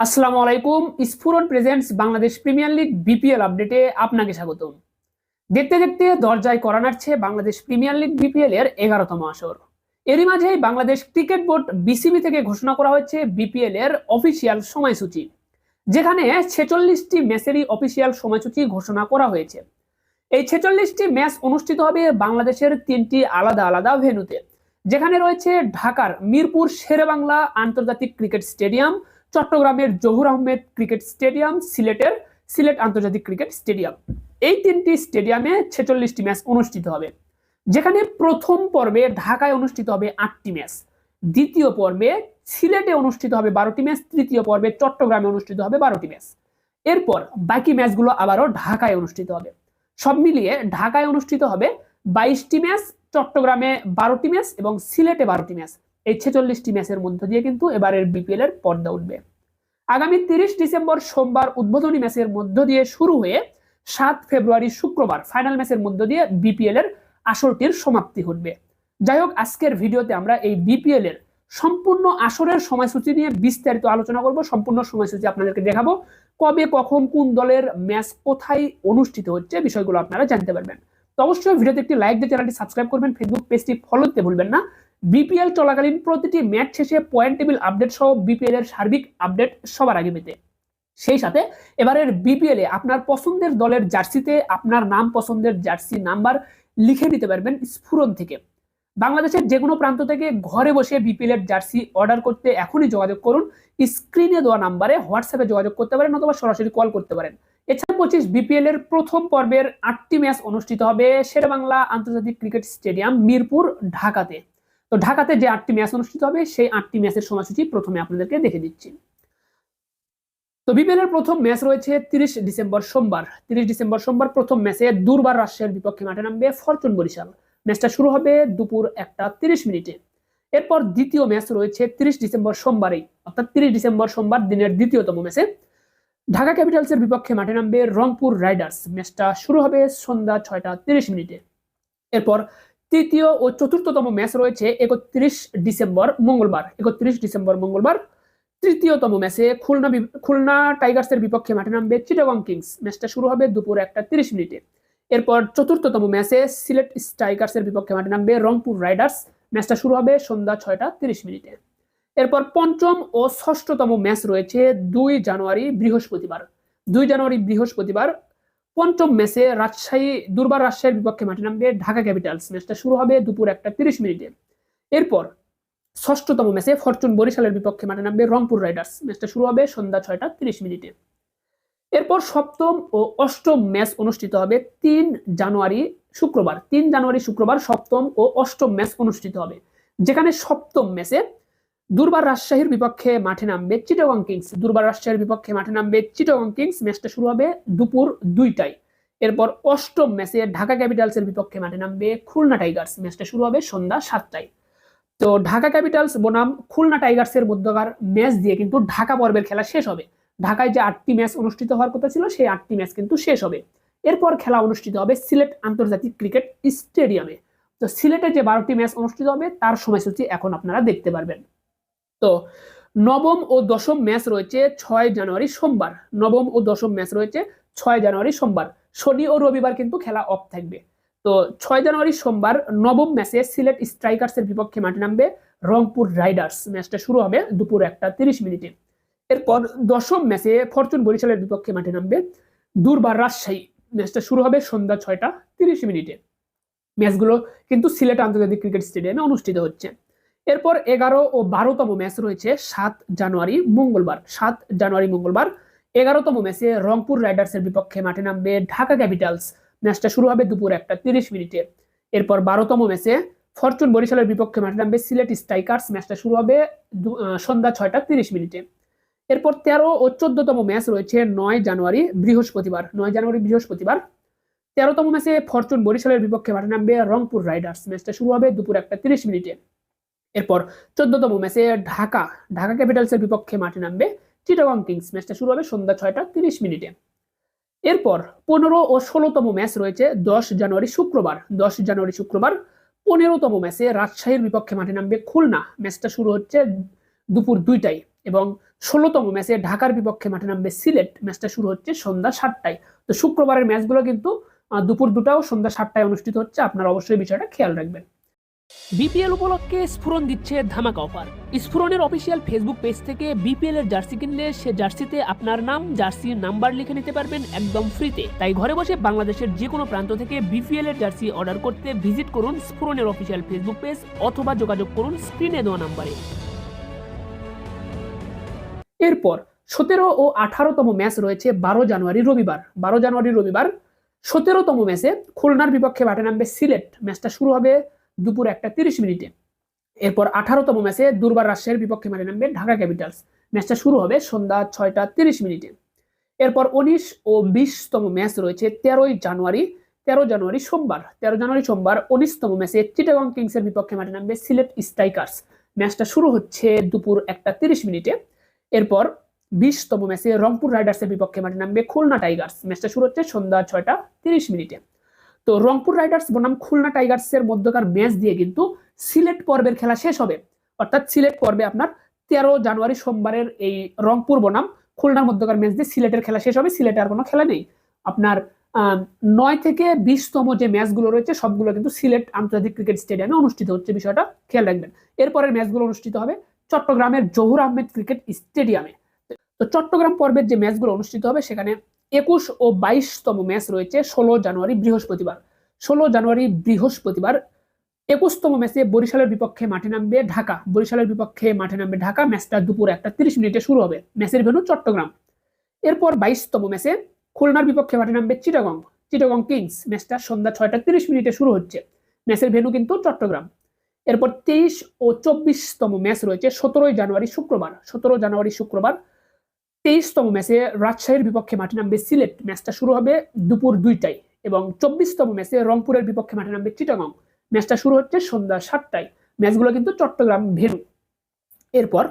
আসসালামু আলাইকুম, Sphuran presents Bangladesh premier league BPL আপডেটে আপনাকে স্বাগতম। দেখতে দেখতে দরজায় করা বাংলাদেশ প্রিমিয়ার লিগ বিপিএল এর এগারোতম আসর। এরই মাঝেই বাংলাদেশ ক্রিকেট বোর্ড বিসিবি থেকে ঘোষণা করা হয়েছে বিপিএল এর অফিসিয়াল সময়সূচি, যেখানে ছেচল্লিশটি ম্যাচেরই অফিসিয়াল সময়সূচি ঘোষণা করা হয়েছে। এই ছেচল্লিশটি ম্যাচ অনুষ্ঠিত হবে বাংলাদেশের তিনটি আলাদা আলাদা ভেন্যুতে, যেখানে রয়েছে ঢাকার মিরপুর, শেরেবাংলা আন্তর্জাতিক ক্রিকেট স্টেডিয়াম চট্টগ্রামের জহুর আহমেদ ক্রিকেট স্টেডিয়াম, সিলেটের সিলেট আন্তর্জাতিক ক্রিকেট স্টেডিয়াম। এই তিনটি স্টেডিয়ামে ছেচল্লিশটি ম্যাচ অনুষ্ঠিত হবে। যেখানে প্রথম পর্বে ঢাকায় অনুষ্ঠিত হবে আটটি ম্যাচ। দ্বিতীয় পর্বে সিলেটে অনুষ্ঠিত হবে বারোটি ম্যাচ। তৃতীয় পর্বে চট্টগ্রামে অনুষ্ঠিত হবে বারোটি ম্যাচ। এরপর বাকি ম্যাচগুলো আবারও ঢাকায় অনুষ্ঠিত হবে। সব মিলিয়ে ঢাকায় অনুষ্ঠিত হবে বাইশটি ম্যাচ, চট্টগ্রামে বারোটি ম্যাচ এবং সিলেটে বারোটি ম্যাচ। এই ছেচল্লিশটি ম্যাচের মধ্য দিয়ে কিন্তু এবারের বিপিএল এর পর্দা উঠবে। আগামী তিরিশ ডিসেম্বর সোমবার উদ্বোধনী ম্যাচের মধ্য দিয়ে শুরু হয়ে সাত ফেব্রুয়ারি শুক্রবার ফাইনাল ম্যাচের মধ্য দিয়ে বিপিএল এর আসরটির সমাপ্তি ঘটবে। যাই হোক, আজকের ভিডিওতে আমরা এই বিপিএল এর সম্পূর্ণ আসরের সময়সূচি নিয়ে বিস্তারিত আলোচনা করব। সম্পূর্ণ সময়সূচি আপনাদেরকে দেখাবো। কবে, কখন, কোন দলের ম্যাচ কোথায় অনুষ্ঠিত হচ্ছে বিষয়গুলো আপনারা জানতে পারবেন। তো অবশ্যই ভিডিওতে একটি লাইক দিয়ে চ্যানেলটি সাবস্ক্রাইব করবেন। ফেসবুক পেজটি ফলো দিতে ভুলবেন না। বিপিএল চলাকালীন প্রতিটি ম্যাচ শেষে পয়েন্ট টেবিল আপডেট সহ বিপিএল এর সার্বিক আপডেট সবার আগে পেতে। সেই সাথে এবারের বিপিএল এ আপনার পছন্দের দলের জার্সিতে আপনার নাম পছন্দের জার্সি নাম্বার লিখে নিতে পারবেন স্ফুরন থেকে। বাংলাদেশের যে কোনো প্রান্ত থেকে ঘরে বসে বিপিএল এর জার্সি অর্ডার করতে এখনই যোগাযোগ করুন। স্ক্রিনে দেওয়া নাম্বারে হোয়াটসঅ্যাপে যোগাযোগ করতে পারেন অথবা সরাসরি কল করতে পারেন। এছাড়া পঁচিশ বিপিএল এর প্রথম পর্বের আটটি ম্যাচ অনুষ্ঠিত হবে শেরবাংলা আন্তর্জাতিক ক্রিকেট স্টেডিয়াম মিরপুর, ঢাকাতে। তো ঢাকাতে যে আটটি ম্যাচ অনুষ্ঠিত হবে, সেই আটটি ম্যাচের সময়সূচি প্রথমে আপনাদেরকে দেখে দিচ্ছি তো বিপিএল এর প্রথম ম্যাচ রয়েছে তিরিশ ডিসেম্বর সোমবার। তিরিশ ডিসেম্বর সোমবার প্রথম ম্যাচে দুর্বার রাজশাহীর বিপক্ষে মাঠে নামবে ফরচুন বরিশাল। ম্যাচটা শুরু হবে দুপুর একটা তিরিশ মিনিটে। এরপর দ্বিতীয় ম্যাচ রয়েছে তিরিশ ডিসেম্বর সোমবারেই, অর্থাৎ তিরিশ ডিসেম্বর সোমবার দিনের দ্বিতীয়তম ম্যাচে। ঢাকা ক্যাপিটালসের বিপক্ষে মাঠে নামবে রংপুর রাইডার্স। ম্যাচটা শুরু হবে সন্ধ্যা ছয়টা তিরিশ মিনিটে। এরপর তৃতীয় ও চতুর্থতম ম্যাচ রয়েছে একত্রিশ ডিসেম্বর মঙ্গলবার, একত্রিশ ডিসেম্বর মঙ্গলবার। তৃতীয়তম ম্যাচে খুলনা খুলনা টাইগার্সের বিপক্ষে মাঠে নামবে চিটাগং কিংস। ম্যাচটা শুরু হবে দুপুর একটা তিরিশ মিনিটে। এরপর চতুর্থতম ম্যাচে সিলেট স্ট্রাইকার্সের বিপক্ষে মাঠে নামবে রংপুর রাইডার্স। ম্যাচটা শুরু হবে সন্ধ্যা ছয়টা তিরিশ মিনিটে। এরপর পঞ্চম ও ষষ্ঠতম ম্যাচ রয়েছে দুই জানুয়ারি বৃহস্পতিবার। দুই জানুয়ারি বৃহস্পতিবার পঞ্চম ম্যাচে রাজশাহী, দুর্বার রাজশাহীর বিপক্ষে মাঠে নামবে ঢাকা ক্যাপিটালস। ম্যাচটা শুরু হবে দুপুর একটা তিরিশ মিনিটে। এরপর ষষ্ঠতম ম্যাচে ফরচুন বরিশালের বিপক্ষে মাঠে নামবে রংপুর রাইডার্স। ম্যাচটা শুরু হবে সন্ধ্যা ছয়টা তিরিশ মিনিটে। এরপর সপ্তম ও অষ্টম ম্যাচ অনুষ্ঠিত হবে তিন জানুয়ারি শুক্রবার। তিন জানুয়ারি শুক্রবার সপ্তম ও অষ্টম ম্যাচ অনুষ্ঠিত হবে। যেখানে সপ্তম ম্যাচে দুর্বার রাজশাহীর বিপক্ষে মাঠে নামবে চিটাগং কিংস। দুর্বার রাজশাহীর বিপক্ষে মাঠে নামবে চিটাগং কিংস। ম্যাচটা শুরু হবে দুপুর দুইটায়। এরপর অষ্টম ম্যাচে ঢাকা ক্যাপিটালসের বিপক্ষে মাঠে নামবে খুলনা টাইগার্স। ম্যাচটা শুরু হবে সন্ধ্যা সাতটায়। তো ঢাকা ক্যাপিটালস বনাম খুলনা টাইগার্সের মধ্যকার ম্যাচ দিয়ে কিন্তু ঢাকা পর্বের খেলা শেষ হবে। ঢাকায় যে আটটি ম্যাচ অনুষ্ঠিত হওয়ার কথা ছিল, সেই আটটি ম্যাচ কিন্তু শেষ হবে। এরপর খেলা অনুষ্ঠিত হবে সিলেট আন্তর্জাতিক ক্রিকেট স্টেডিয়ামে। তো সিলেটে যে বারোটি ম্যাচ অনুষ্ঠিত হবে, তার সময়সূচি এখন আপনারা দেখতে পারবেন। তো নবম ও দশম ম্যাচ রয়েছে ছয় জানুয়ারি সোমবার। নবম ও দশম ম্যাচ রয়েছে ছয় জানুয়ারি সোমবার। শনি ও রবিবার কিন্তু খেলা অফ থাকবে। তো ছয় জানুয়ারি সোমবার নবম ম্যাচে সিলেট স্ট্রাইকার্সের বিপক্ষে মাঠে নামবে রংপুর রাইডার্স ম্যাচটা শুরু হবে দুপুর একটা তিরিশ মিনিটে। এরপর দশম ম্যাচে ফরচুন বরিশালের বিপক্ষে মাঠে নামবে দুর্বার রাজশাহী। ম্যাচটা শুরু হবে সন্ধ্যা ছয়টা তিরিশ মিনিটে। ম্যাচগুলো কিন্তু সিলেট আন্তর্জাতিক ক্রিকেট স্টেডিয়ামে অনুষ্ঠিত হচ্ছে। এরপর এগারো ও বারোতম ম্যাচ রয়েছে সাত জানুয়ারি মঙ্গলবার। সাত জানুয়ারি মঙ্গলবার এগারোতম ম্যাচে রংপুর রাইডার্সের বিপক্ষে মাঠে নামবে ঢাকা ক্যাপিটালস ম্যাচটা শুরু হবে দুপুর একটা তিরিশ মিনিটে। এরপর বারোতম ম্যাচে ফরচুন বরিশালের বিপক্ষে মাঠে নামবে সিলেট স্ট্রাইকার্স ম্যাচটা শুরু হবে সন্ধ্যা ছয়টা তিরিশ মিনিটে। এরপর তেরো ও চোদ্দতম ম্যাচ রয়েছে নয় জানুয়ারি বৃহস্পতিবার। নয় জানুয়ারি বৃহস্পতিবার। তেরোতম ম্যাচে ফরচুন বরিশালের বিপক্ষে মাঠে নামবে রংপুর রাইডার্স ম্যাচটা শুরু হবে দুপুর একটা তিরিশ মিনিটে। এরপর চোদ্দতম ম্যাচে ঢাকা ঢাকা ক্যাপিটালসের বিপক্ষে মাঠে নামবে চিটাগং কিংস। ম্যাচটা শুরু হবে সন্ধ্যা ছয়টা তিরিশ মিনিটে। এরপর পনেরো ও ষোলোতম ম্যাচ রয়েছে দশ জানুয়ারি শুক্রবার। দশ জানুয়ারি শুক্রবার পনেরোতম ম্যাচে রাজশাহীর বিপক্ষে মাঠে নামবে খুলনা। ম্যাচটা শুরু হচ্ছে দুপুর দুইটায় এবং ষোলোতম ম্যাচে ঢাকার বিপক্ষে মাঠে নামবে সিলেট। ম্যাচটা শুরু হচ্ছে সন্ধ্যা সাতটায়। তো শুক্রবারের ম্যাচগুলো কিন্তু দুপুর দুটাও সন্ধ্যা সাতটায় অনুষ্ঠিত হচ্ছে। আপনারা অবশ্যই বিষয়টা খেয়াল রাখবেন। বিপিএল উপলক্ষে স্ফুরন দিচ্ছে ধামাকা অফার। স্ফুরনের অফিসিয়াল ফেসবুক পেজ থেকে বিপিএল এর জার্সি কিনলে সে জার্সিতে আপনার নাম, জার্সির নাম্বার লিখে নিতে পারবেন একদম ফ্রিতে। তাই ঘরে বসে বাংলাদেশের যে কোনো প্রান্ত থেকে বিপিএল এর জার্সি অর্ডার করতে ভিজিট করুন স্ফুরনের অফিসিয়াল ফেসবুক পেজ অথবা যোগাযোগ করুন স্ক্রিনে দেওয়া নাম্বারে। এরপর, সতেরো ও আঠারোতম ম্যাচ রয়েছে বারো জানুয়ারি রবিবার। বারো জানুয়ারি রবিবার সতেরোতম ম্যাচে খুলনার বিপক্ষে মাঠে নামবে সিলেট। ম্যাচটা শুরু হবে দুপুর একটা তিরিশ মিনিটে। এরপর আঠারোতম ম্যাচে দুর্বার রাজশাহীর বিপক্ষে মাঠে নামবে ঢাকা ক্যাপিটালস। ম্যাচটা শুরু হবে সন্ধ্যা ছয়টা তিরিশ মিনিটে। এরপর উনিশ ও বিশতম ম্যাচ রয়েছে তেরোই জানুয়ারি, তেরো জানুয়ারি সোমবার। তেরো জানুয়ারি সোমবার উনিশতম ম্যাচে চিটাগং কিংসের বিপক্ষে মাঠে নামবে সিলেট স্ট্রাইকার্স। ম্যাচটা শুরু হচ্ছে দুপুর একটা তিরিশ মিনিটে। এরপর বিশতম ম্যাচে রংপুর রাইডার্সের বিপক্ষে মাঠে নামবে খুলনা টাইগার্স। ম্যাচটা শুরু হচ্ছে সন্ধ্যা ছয়টা তিরিশ মিনিটে। তো রংপুর রাইডার্স বনাম খুলনা টাইগার্সের মধ্যকার ম্যাচ দিয়ে কিন্তু সিলেট পর্বের খেলা শেষ হবে। অর্থাৎ সিলেট পর্বে আপনার তেরো জানুয়ারি সোমবারের এই রংপুর বনাম খুলনার মধ্যকার ম্যাচ দিয়ে সিলেটের খেলা শেষ হবে, সিলেটে আর কোনো খেলা নেই। আপনার নয় থেকে বিশতম যে ম্যাচগুলো রয়েছে, সবগুলো কিন্তু সিলেট আন্তর্জাতিক ক্রিকেট স্টেডিয়ামে অনুষ্ঠিত হচ্ছে, বিষয়টা খেয়াল রাখবেন। এরপরের ম্যাচগুলো অনুষ্ঠিত হবে চট্টগ্রামের জহুর আহমেদ ক্রিকেট স্টেডিয়ামে। তো চট্টগ্রাম পর্বের যে ম্যাচগুলো অনুষ্ঠিত হবে, সেখানে একুশ ও বাইশতম ম্যাচ রয়েছে ষোলো জানুয়ারি বৃহস্পতিবার। ষোলো জানুয়ারি বৃহস্পতিবার একুশতম ম্যাচে বরিশালের বিপক্ষে মাঠে নামবে ঢাকা। বরিশালের বিপক্ষে মাঠে নামবে ঢাকা। ম্যাচটা দুপুর একটা তিরিশ মিনিটে শুরু হবে। ম্যাচের ভেন্যু চট্টগ্রাম। এরপর বাইশতম ম্যাচে খুলনার বিপক্ষে মাঠে নামবে চিটাগং। চিটাগং কিংস। ম্যাচটা সন্ধ্যা ছয়টা তিরিশ মিনিটে শুরু হচ্ছে। ম্যাচের ভেন্যু কিন্তু চট্টগ্রাম। এরপর তেইশ ও চব্বিশতম ম্যাচ রয়েছে সতেরোই জানুয়ারি শুক্রবার। সতেরো জানুয়ারি শুক্রবার তেইশতম ম্যাচে রাজশাহীর বিপক্ষে মাঠে নামবে সিলেট। ম্যাচটা শুরু হবে দুপুর দুইটায় এবং চব্বিশতম ম্যাচে রংপুরের বিপক্ষে মাঠে নামবে চিটাগং। ম্যাচটা শুরু হচ্ছে সন্ধ্যা সাতটায়। ম্যাচগুলো কিন্তু চট্টগ্রাম ভেনু এরপর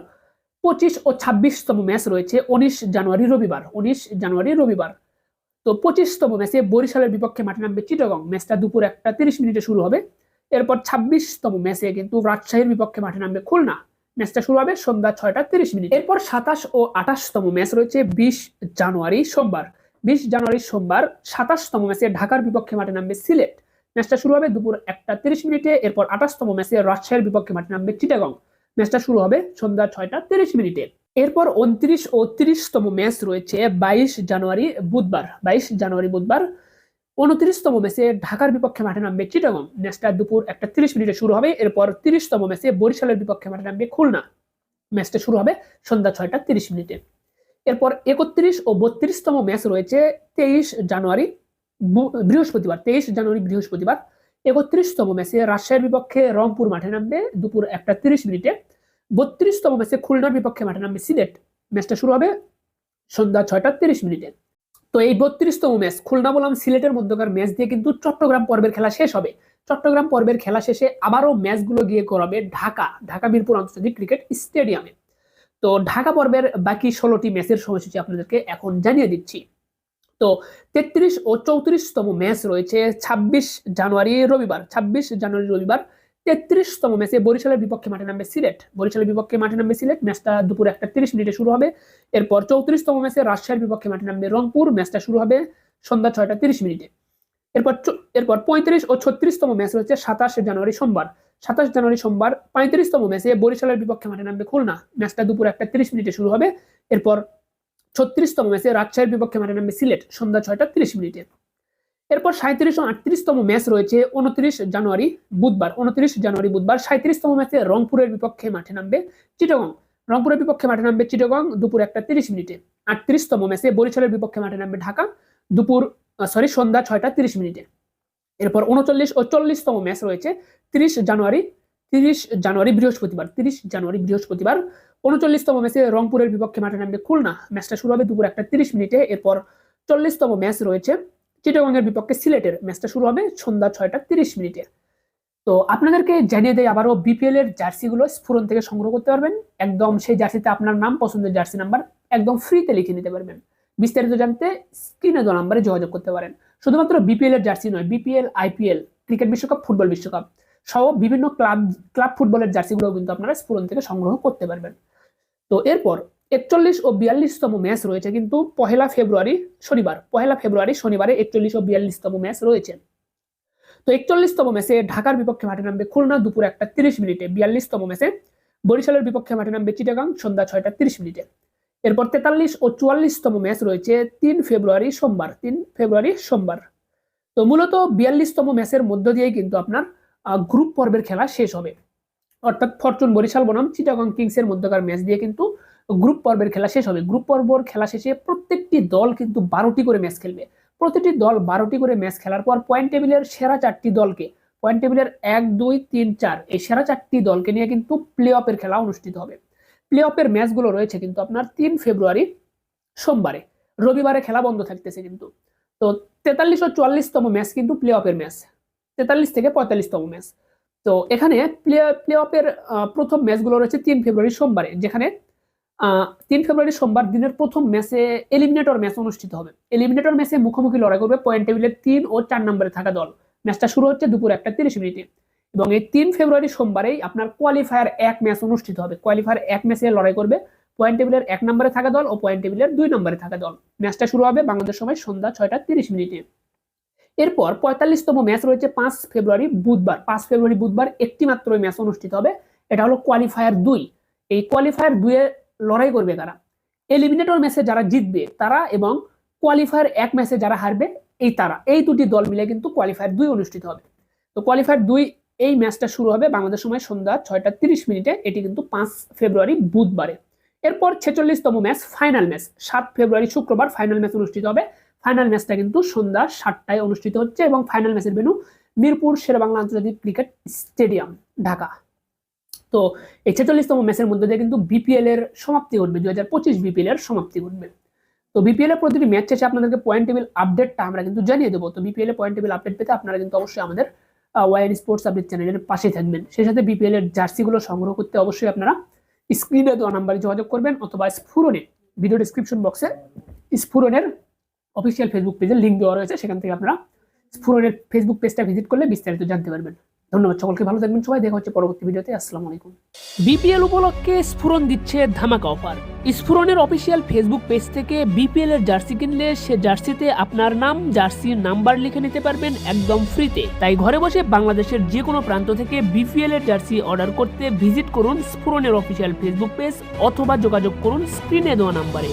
পঁচিশ ও ছাব্বিশতম ম্যাচ রয়েছে উনিশ জানুয়ারি, রবিবার। উনিশ জানুয়ারি, রবিবার। তো পঁচিশতম ম্যাচে বরিশালের বিপক্ষে মাঠে নামবে চিটাগং। ম্যাচটা দুপুর একটা তিরিশ মিনিটে শুরু হবে। এরপর ছাব্বিশতম ম্যাচে কিন্তু রাজশাহীর বিপক্ষে মাঠে নামবে খুলনা। ম্যাচটা শুরু হবে সন্ধ্যা ছয়টা তিরিশ মিনিট। এরপর সাতাশ ও আঠাশতম ম্যাচ রয়েছে বিশ জানুয়ারি সোমবার। বিশ জানুয়ারি সোমবার সাতাশতম ম্যাচে ঢাকার বিপক্ষে মাঠে নামবে সিলেট। ম্যাচটা শুরু হবে দুপুর একটা তিরিশ মিনিটে, এরপর আঠাশতম ম্যাচে রাজশাহীর বিপক্ষে মাঠে নামবে চিটাগং। ম্যাচটা শুরু হবে সন্ধ্যা ছয়টা তিরিশ মিনিটে। এরপর উনত্রিশ ও তিরিশতম ম্যাচ রয়েছে বাইশ জানুয়ারি বুধবার। বাইশ জানুয়ারি বুধবার উনত্রিশতম ম্যাচে ঢাকার বিপক্ষে মাঠে নামবে চিটাগং। ম্যাচটা দুপুর একটা তিরিশ মিনিটে শুরু হবে, এরপর তিরিশতম ম্যাচে বরিশালের বিপক্ষে মাঠে নামবে খুলনা। ম্যাচটা শুরু হবে সন্ধ্যা ছয়টা তিরিশ মিনিটে। এরপর একত্রিশ ও বত্রিশতম ম্যাচ রয়েছে তেইশ জানুয়ারি বৃহস্পতিবার, তেইশ জানুয়ারি বৃহস্পতিবার। একত্রিশতম ম্যাচে রাজশাহীর বিপক্ষে রংপুর মাঠে নামবে দুপুর একটা তিরিশ মিনিটে। বত্রিশতম ম্যাচে খুলনার বিপক্ষে মাঠে নামবে সিলেট। ম্যাচটা শুরু হবে সন্ধ্যা ছয়টা তিরিশ মিনিটে। তো এই বত্রিশতম ম্যাচ খুলনা বলাম সিলেটের মধ্যকার ম্যাচ দিয়ে কিন্তু চট্টগ্রাম পর্বের খেলা শেষ হবে। চট্টগ্রাম পর্বের খেলা শেষে আবারও ম্যাচগুলো গিয়ে করাবে ঢাকা ঢাকা মিরপুর আন্তর্জাতিক ক্রিকেট স্টেডিয়ামে তো ঢাকা পর্বের বাকি ষোলোটি ম্যাচের সময়সূচি আপনাদেরকে এখন জানিয়ে দিচ্ছি। তো তেত্রিশ ও চৌত্রিশতম ম্যাচ রয়েছে ছাব্বিশ জানুয়ারি রবিবার, ছাব্বিশ জানুয়ারি রবিবার তেত্রিশতম ম্যাচে বরিশালের বিপক্ষে মাঠে নামবে সিলেট। বরিশালের বিপক্ষে মাঠে নামবে সিলেট ম্যাচটা দুপুর একটা তিরিশ মিনিটে শুরু হবে। এরপর চৌত্রিশতম ম্যাচে রাজশাহীর বিপক্ষে মাঠে নামবে রংপুর ম্যাচটা শুরু হবে সন্ধ্যা ছয়টা তিরিশ মিনিটে। এরপর এরপর পঁয়ত্রিশ ও ছত্রিশতম ম্যাচ রয়েছে সাতাশে জানুয়ারি সোমবার। সাতাশ জানুয়ারি সোমবার পঁয়ত্রিশতম ম্যাচে বরিশালের বিপক্ষে মাঠে নামবে খুলনা। ম্যাচটা দুপুর একটা তিরিশ মিনিটে শুরু হবে। এরপর ছত্রিশতম ম্যাচে রাজশাহীর বিপক্ষে মাঠে নামবে সিলেট, সন্ধ্যা ছয়টা তিরিশ মিনিটে। এরপর সাঁত্রিশ ও আটত্রিশতম ম্যাচ রয়েছে উনত্রিশ জানুয়ারি বুধবার। উনত্রিশ জানুয়ারি বুধবার সাঁত্রিশতম ম্যাচে রংপুরের বিপক্ষে মাঠে নামবে চিটাগং। রংপুরের বিপক্ষে মাঠে নামবে চিটাগং দুপুর একটা তিরিশ মিনিটে। আটত্রিশতম ম্যাচে বরিশালের বিপক্ষে মাঠে নামবে ঢাকা দুপুর সরি সন্ধ্যা ছয়টা তিরিশ মিনিটে। এরপর উনচল্লিশ ও চল্লিশতম ম্যাচ রয়েছে তিরিশ জানুয়ারি তিরিশ জানুয়ারি বৃহস্পতিবার। তিরিশ জানুয়ারি বৃহস্পতিবার উনচল্লিশতম ম্যাচে রংপুরের বিপক্ষে মাঠে নামবে খুলনা। ম্যাচটা শুরু হবে দুপুর একটা তিরিশ মিনিটে। এরপর চল্লিশতম ম্যাচ রয়েছে চিটাগংয়ের বিপক্ষে সিলেটের ম্যাচটা শুরু হবে সন্ধ্যা ছয়টা তিরিশ মিনিটে। তো আপনাদেরকে জানিয়ে দেয় আবারও বিপিএল এর জার্সিগুলো স্ফুরন থেকে সংগ্রহ করতে পারবেন। একদম সেই জার্সিতে আপনার নাম, পছন্দের জার্সি নাম্বার একদম ফ্রিতে লিখে নিতে পারবেন। বিস্তারিত জানতে স্ক্রিনে দেওয়া নাম্বারে যোগাযোগ করতে পারেন। শুধুমাত্র বিপিএল এর জার্সি নয় বিপিএল আইপিএল ক্রিকেট বিশ্বকাপ, ফুটবল বিশ্বকাপ সহ বিভিন্ন ক্লাব ক্লাব ফুটবলের জার্সিগুলো কিন্তু আপনারা স্ফুরন থেকে সংগ্রহ করতে পারবেন। তো এরপর একচল্লিশ ও বিয়াল্লিশতম ম্যাচ রয়েছে, কিন্তু পহেলা ফেব্রুয়ারি শনিবার, পহেলা ফেব্রুয়ারি শনিবারে একচল্লিশ ও বিয়াল্লিশতম ম্যাচ রয়েছে। তো একচল্লিশতম ম্যাচে ঢাকার বিপক্ষে মাঠে নামবে খুলনা দুপুর একটা তিরিশ মিনিটে, বিয়াল্লিশতম ম্যাচে বরিশালের বিপক্ষে মাঠে নামবে চিটাগাং সন্ধ্যা ছয়টা তিরিশ মিনিটে। এরপর তেতাল্লিশ ও চুয়াল্লিশতম ম্যাচ রয়েছে তিন ফেব্রুয়ারি সোমবার, তিন ফেব্রুয়ারি সোমবার। তো মূলত বিয়াল্লিশতম ম্যাচের মধ্য দিয়েই কিন্তু আপনার গ্রুপ পর্বের খেলা শেষ হবে। অর্থাৎ ফরচুন বরিশাল বনাম, চিটাগং কিংসের মধ্যকার ম্যাচ দিয়ে কিন্তু গ্রুপ পর্বের খেলা শেষ হবে। গ্রুপ পর্বর খেলা শেষে প্রত্যেকটি দল কিন্তু বারোটি করে ম্যাচ খেলবে। প্রতিটি দল বারোটি করে ম্যাচ খেলার পর পয়েন্ট টেবিলের সেরা চারটি দলকে পয়েন্ট টেবিলের এক, দুই, তিন, চার, এই সেরা চারটি দলকে নিয়ে কিন্তু প্লে অফের খেলা অনুষ্ঠিত হবে। প্লে অফের ম্যাচগুলো রয়েছে কিন্তু আপনার তিন ফেব্রুয়ারি সোমবারে। রবিবারে খেলা বন্ধ থাকতেছে কিন্তু। তো তেতাল্লিশ ও চুয়াল্লিশতম ম্যাচ কিন্তু প্লে অফের ম্যাচ তেতাল্লিশ থেকে পঁয়তাল্লিশতম ম্যাচ তো এখানে প্লে প্লে অফের প্রথম ম্যাচগুলো রয়েছে তিন ফেব্রুয়ারি সোমবারে, যেখানে তিন ফেব্রুয়ারি সোমবার দিনের প্রথম ম্যাচে এলিমিনেটর ম্যাচ অনুষ্ঠিত হবে। এলিমিনেটর ম্যাচে মুখোমুখি লড়াই করবে পয়েন্ট টেবিলের তিন ও চার নম্বরে থাকা দল। ম্যাচটা শুরু হচ্ছে দুপুর একটা তিরিশ মিনিটে। এবং এই তিন ফেব্রুয়ারি সোমবারেই আপনার কোয়ালিফায়ার এক ম্যাচ অনুষ্ঠিত হবে। কোয়ালিফায়ার এক ম্যাচে লড়াই করবে পয়েন্ট টেবিলের এক নম্বরে থাকা দল ও পয়েন্ট টেবিলের দুই নম্বরে থাকা দল। ম্যাচটা শুরু হবে বাংলাদেশ সময় সন্ধ্যা ছয়টা তিরিশ মিনিটে। এরপর পঁয়তাল্লিশতম ম্যাচ রয়েছে পাঁচ ফেব্রুয়ারি বুধবার। পাঁচ ফেব্রুয়ারি বুধবার একটি মাত্র ম্যাচ অনুষ্ঠিত হবে। এটা হলো কোয়ালিফায়ার দুই। এই কোয়ালিফায়ার দুয়ে লড়াই করবে তারা। এলিমিনেটর ম্যাচে যারা জিতবে তারা এবং কোয়ালিফায়ার এক ম্যাচে যারা হারবে এই তারা। এই দুটি দল মিলে কিন্তু কোয়ালিফায়ার দুই অনুষ্ঠিত হবে। তো কোয়ালিফায়ার দুই এই ম্যাচটা শুরু হবে বাংলাদেশ সময় সন্ধ্যা ছয়টা তিরিশ মিনিটে। এটি কিন্তু পাঁচ ফেব্রুয়ারি বুধবারে। এরপর ছেচল্লিশতম ম্যাচ ফাইনাল ম্যাচ সাত ফেব্রুয়ারি শুক্রবার ফাইনাল ম্যাচ অনুষ্ঠিত হবে। ফাইনাল ম্যাচটা কিন্তু সন্ধ্যা সাতটায় অনুষ্ঠিত হচ্ছে এবং ফাইনাল ম্যাচের ভেন্যু মিরপুর, শেরেবাংলা আন্তর্জাতিক ক্রিকেট স্টেডিয়াম, ঢাকা। তো এই ছেচল্লিশতম ম্যাচের মধ্যে দিয়ে কিন্তু বিপিএল এর সমাপ্তি ঘটবে দুই হাজার পঁচিশ বিপিএল এর সমাপ্তি ঘটবে। তো বিপিএল এর প্রতিটি ম্যাচ শেষে আপনাদেরকে পয়েন্ট টেবিল আপডেটটা আমরা কিন্তু জানিয়ে দেবো। তো বিপিএল এর পয়েন্ট টেবিল আপডেট পেতে আপনারা কিন্তু অবশ্যই আমাদের ওয়াইন স্পোর্টস আপডেট চ্যানেলের পাশে থাকবেন। সেই সাথে বিপিএল এর জার্সিগুলো সংগ্রহ করতে অবশ্যই আপনারা স্ক্রিনে দেওয়া নাম্বারে যোগাযোগ করবেন অথবা স্ফুরনে ভিডিও ডিসক্রিপশন বক্সে স্ফুরনের অফিসিয়াল ফেসবুক পেজের লিঙ্ক দেওয়া রয়েছে। সেখান থেকে আপনারা স্ফুরনের ফেসবুক পেজটা ভিজিট করলে বিস্তারিত জানতে পারবেন। ধন্যবাদ সকলকে, ভালো থাকবেন সবাই, দেখা হচ্ছে পরবর্তী ভিডিওতে, আসসালামু আলাইকুম। বিপিএল উপলক্ষে স্ফুরন দিচ্ছে ধামাকা অফার। স্ফুরনের অফিসিয়াল ফেসবুক পেজ থেকে বিপিএল এর জার্সি কিনলে সে জার্সিতে আপনার নাম জার্সি নাম্বার লিখে নিতে পারবেন একদম ফ্রিতে। তাই ঘরে বসে বাংলাদেশের যে কোনো প্রান্ত থেকে বিপিএল এর জার্সি অর্ডার করতে ভিজিট করুন স্ফুরনের অফিসিয়াল ফেসবুক পেজ অথবা যোগাযোগ করুন স্ক্রিনে দেওয়া নাম্বারে।